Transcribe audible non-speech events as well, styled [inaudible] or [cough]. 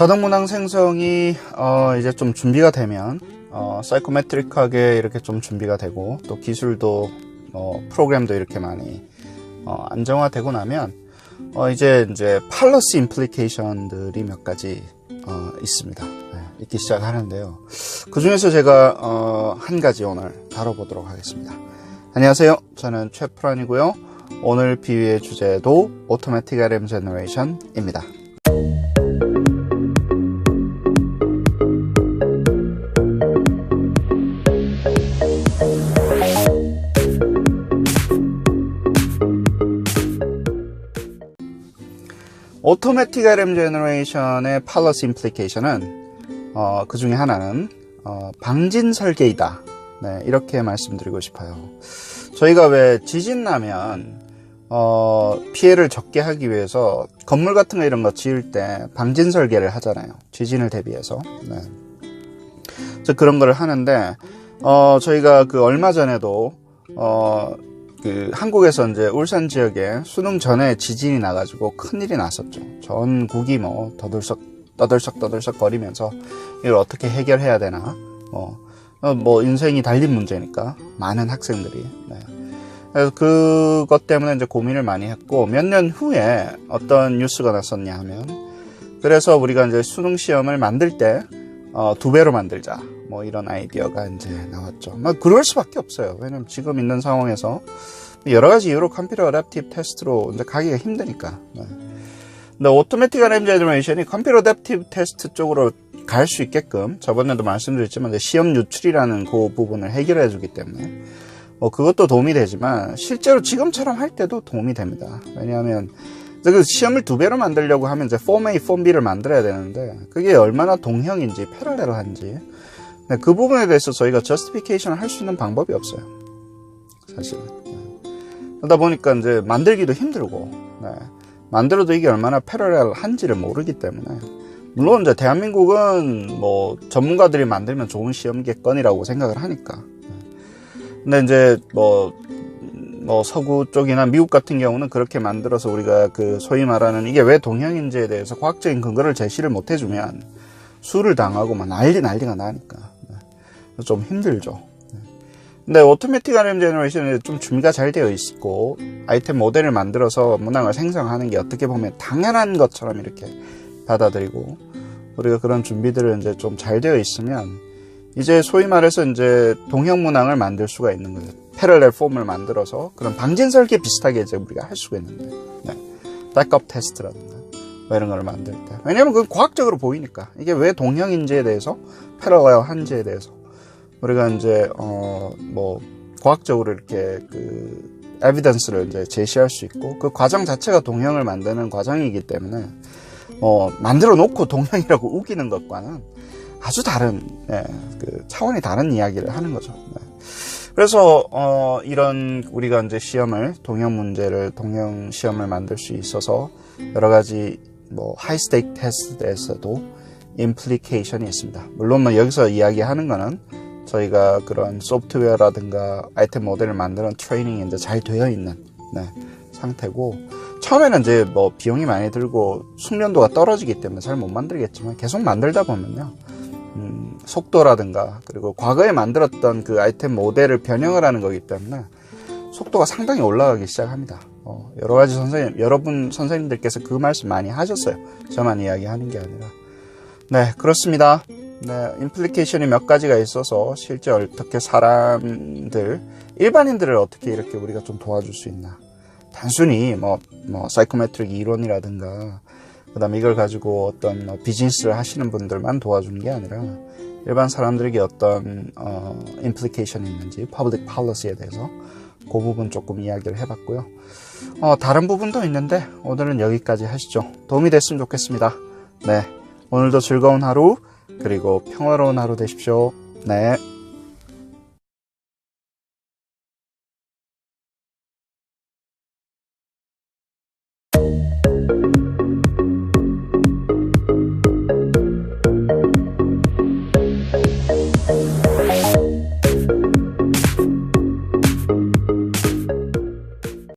자동 문항 생성이 어, 이제 좀 준비가 되면 어, 사이코메트릭하게 이렇게 좀 준비가 되고 또 기술도 어, 프로그램도 이렇게 많이 어, 안정화되고 나면 어, 이제 이제 팔러스 임플리케이션들이 몇 가지 어, 있습니다. 네, 있기 시작하는데요. 그 중에서 제가 어, 한 가지 오늘 다뤄보도록 하겠습니다. 안녕하세요. 저는 최프란이고요. 오늘 비유의 주제도 오토매틱 RM 제너레이션입니다. 오토매틱 RM 제너레이션의 팔러스 임플리케이션은 어, 그 중에 하나는 어, 방진 설계이다. 네, 이렇게 말씀드리고 싶어요. 저희가 왜 지진 나면 어, 피해를 적게 하기 위해서 건물 같은 거 이런 거 지을 때 방진 설계를 하잖아요. 지진을 대비해서. 네. 그래서 그런 거를 하는데 어, 저희가 그 얼마 전에도 어, 그 한국에서 이제 울산 지역에 수능 전에 지진이 나가지고 큰 일이 났었죠. 전국이 뭐 더들썩 떠들썩 떠들썩 거리면서 이걸 어떻게 해결해야 되나 뭐, 어, 뭐 인생이 달린 문제니까 많은 학생들이 네. 그래서 그것 때문에 이제 고민을 많이 했고 몇 년 후에 어떤 뉴스가 났었냐 하면 그래서 우리가 이제 수능 시험을 만들 때 어, 두 배로 만들자. 뭐 이런 아이디어가 이제 나왔죠. 뭐 그럴 수밖에 없어요. 왜냐면 지금 있는 상황에서 여러 가지 이유로 컴퓨터 어댑티브 테스트로 이제 가기가 힘드니까. 네. 근데 오토매틱 RM 제너레이션이 컴퓨터 어댑티브 테스트 쪽으로 갈 수 있게끔 저번에도 말씀드렸지만 시험 유출이라는 그 부분을 해결해 주기 때문에 뭐 그것도 도움이 되지만 실제로 지금처럼 할 때도 도움이 됩니다. 왜냐하면 그 시험을 두 배로 만들려고 하면 이제 폼 A, 폼 B를 만들어야 되는데 그게 얼마나 동형인지 패러렐한지 네, 그 부분에 대해서 저희가 저스티피케이션을 할 수 있는 방법이 없어요. 사실은. 네. 그러다 보니까 이제 만들기도 힘들고 네. 만들어도 이게 얼마나 패러렐한지를 모르기 때문에 물론 이제 대한민국은 뭐 전문가들이 만들면 좋은 시험객건이라고 생각을 하니까 네. 근데 이제 뭐, 뭐 서구 쪽이나 미국 같은 경우는 그렇게 만들어서 우리가 그 소위 말하는 이게 왜 동형인지에 대해서 과학적인 근거를 제시를 못 해주면 수를 당하고 막 난리 난리가 나니까 네. 좀 힘들죠. 근데 오토매틱 RM 제너레이션이 좀 준비가 잘 되어 있고 아이템 모델을 만들어서 문항을 생성하는 게 어떻게 보면 당연한 것처럼 이렇게 받아들이고 우리가 그런 준비들을 이제 좀 잘 되어 있으면 이제 소위 말해서 이제 동형 문항을 만들 수가 있는 거죠. 패러렐 폼을 만들어서 그런 방진 설계 비슷하게 이제 우리가 할 수가 있는데 네. 백업 테스트라든가 뭐 이런 걸 만들 때 왜냐면 그건 과학적으로 보이니까 이게 왜 동형인지에 대해서 패러렐한지에 대해서 우리가 이제 어 뭐 과학적으로 이렇게 그 에비던스를 이제 제시할 수 있고 그 과정 자체가 동형을 만드는 과정이기 때문에 어 만들어 놓고 동형이라고 [laughs] 우기는 것과는 아주 다른 예, 그 차원이 다른 이야기를 하는 거죠. 네. 그래서 어 이런 우리가 이제 시험을 동형 문제를 동형 시험을 만들 수 있어서 여러 가지 뭐 하이스테이크 테스트에서도 임플리케이션이 있습니다. 물론 뭐 여기서 이야기하는 거는 저희가 그런 소프트웨어라든가 아이템 모델을 만드는 트레이닝이 이제 잘 되어 있는 네, 상태고 처음에는 이제 뭐 비용이 많이 들고 숙련도가 떨어지기 때문에 잘 못 만들겠지만 계속 만들다 보면요 음, 속도라든가 그리고 과거에 만들었던 그 아이템 모델을 변형을 하는 거기 때문에 속도가 상당히 올라가기 시작합니다. 어, 여러 가지 선생님, 여러분 선생님들께서 그 말씀 많이 하셨어요. 저만 이야기하는 게 아니라. 네, 그렇습니다. 네, 임플리케이션이 몇 가지가 있어서 실제 어떻게 사람들, 일반인들을 어떻게 이렇게 우리가 좀 도와줄 수 있나. 단순히 뭐, 뭐, 사이코메트릭 이론이라든가, 그 다음에 이걸 가지고 어떤 뭐 비즈니스를 하시는 분들만 도와주는 게 아니라, 일반 사람들에게 어떤, 어, 임플리케이션이 있는지, 퍼블릭 팔러시에 대해서 그 부분 조금 이야기를 해봤고요. 어, 다른 부분도 있는데, 오늘은 여기까지 하시죠. 도움이 됐으면 좋겠습니다. 네. 오늘도 즐거운 하루, 그리고 평화로운 하루 되십시오. 네.